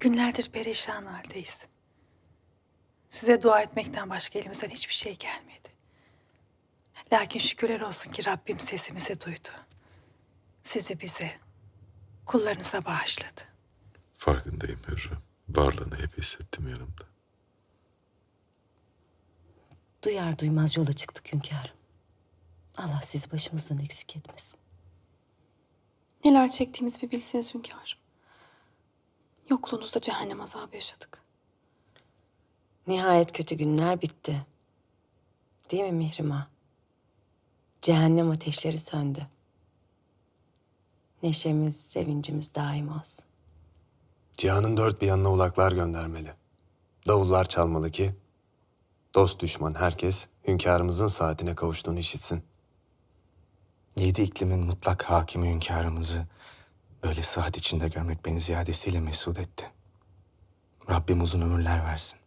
Günlerdir perişan haldeyiz. Size dua etmekten başka elimizden hiçbir şey gelmedi. Lakin şükürler olsun ki Rabbim sesimizi duydu. Sizi bize, kullarınıza bağışladı. Farkındayım Hürrem. Varlığını hep hissettim yanımda. Duyar duymaz yola çıktık hünkârım. Allah sizi başımızdan eksik etmesin. Neler çektiğimizi bir bilseniz hünkârım. Yokluğunuzda cehennem azabı yaşadık. Nihayet kötü günler bitti. Değil mi Mihrimah? Cehennem ateşleri söndü. Neşemiz, sevincimiz daim olsun. Cihanın dört bir yanına ulaklar göndermeli. Davullar çalmalı ki dost düşman herkes hünkârımızın saatine kavuştuğunu işitsin. Yedi iklimin mutlak hakimi hünkârımızı böyle sıhhat içinde görmek beni ziyadesiyle mesut etti. Rabbim uzun ömürler versin.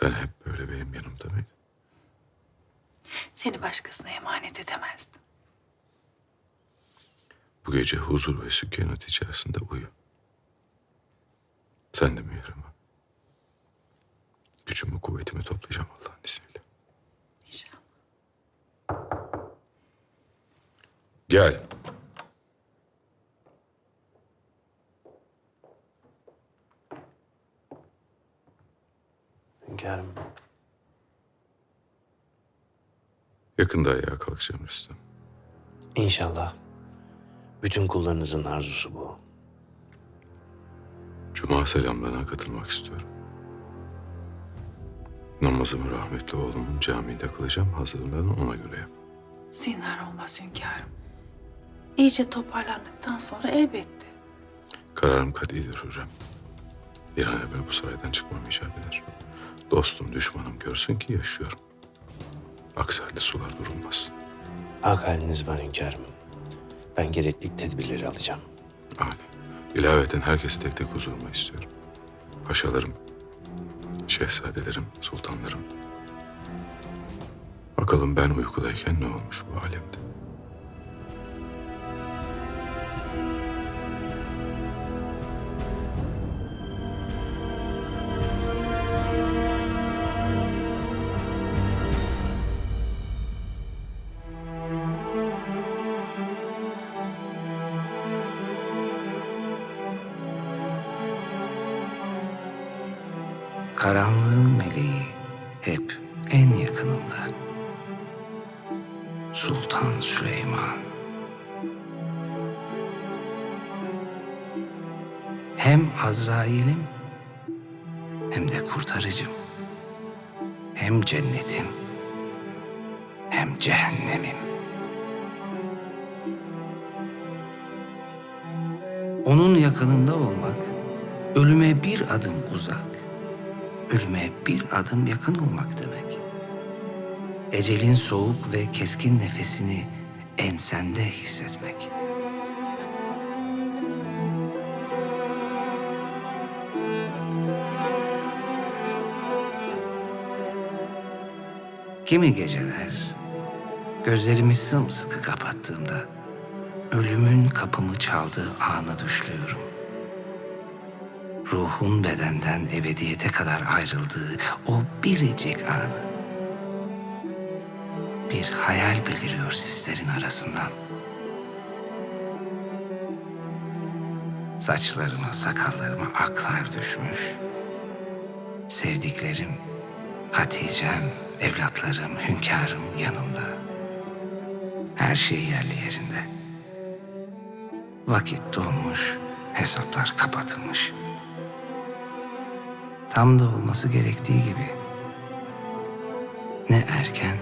Sen hep böyle benim yanımda mıydın? Seni başkasına emanet edemezdim. Bu gece huzur ve sükunet içerisinde uyu. Sen de Mihrimah. Gücümü kuvvetimi toplayacağım Allah'ın izniyle. İnşallah. Gel. Hünkârım, Yakında ayağa kalkacağım Rüstem. inşallah bütün kullarınızın arzusu bu. Cuma selamlarına katılmak istiyorum. Namazımı rahmetli oğlumun camiinde kılacağım. Hazırlığını ona göre yap. Zinhar olmaz hünkârım. İyice toparlandıktan sonra elbette. Kararım katidir Hürrem. Bir an evvel bu saraydan çıkmam icap eder. Dostum, düşmanım görsün ki yaşıyorum. Aksi halde sular durulmaz. Hak haliniz var hünkârım. Ben gerekli tedbirleri alacağım. Ali. İlaveten herkesi tek tek huzuruma istiyorum. Paşalarım, şehzadelerim, sultanlarım. Bakalım ben uykudayken ne olmuş bu alemde? Karanlığın meleği hep en yakınımda. Sultan Süleyman. Hem Azrail'im hem de kurtarıcım. Hem cennetim hem cehennemim. Onun yakınında olmak ölüme bir adım uzak ölüme bir adım yakın olmak demek. Ecelin soğuk ve keskin nefesini ensende hissetmek. Kimi geceler gözlerimi sımsıkı kapattığımda ölümün kapımı çaldığı anı düşlüyorum. Ruhun bedenden ebediyete kadar ayrıldığı o biricik anı. Bir hayal beliriyor sislerin arasından. Saçlarıma, sakallarıma aklar düşmüş. Sevdiklerim, Hatice'm, evlatlarım, hünkârım yanımda. Her şey yerli yerinde. Vakit dolmuş, hesaplar kapatılmış. Tam da olması gerektiği gibi. Ne erken.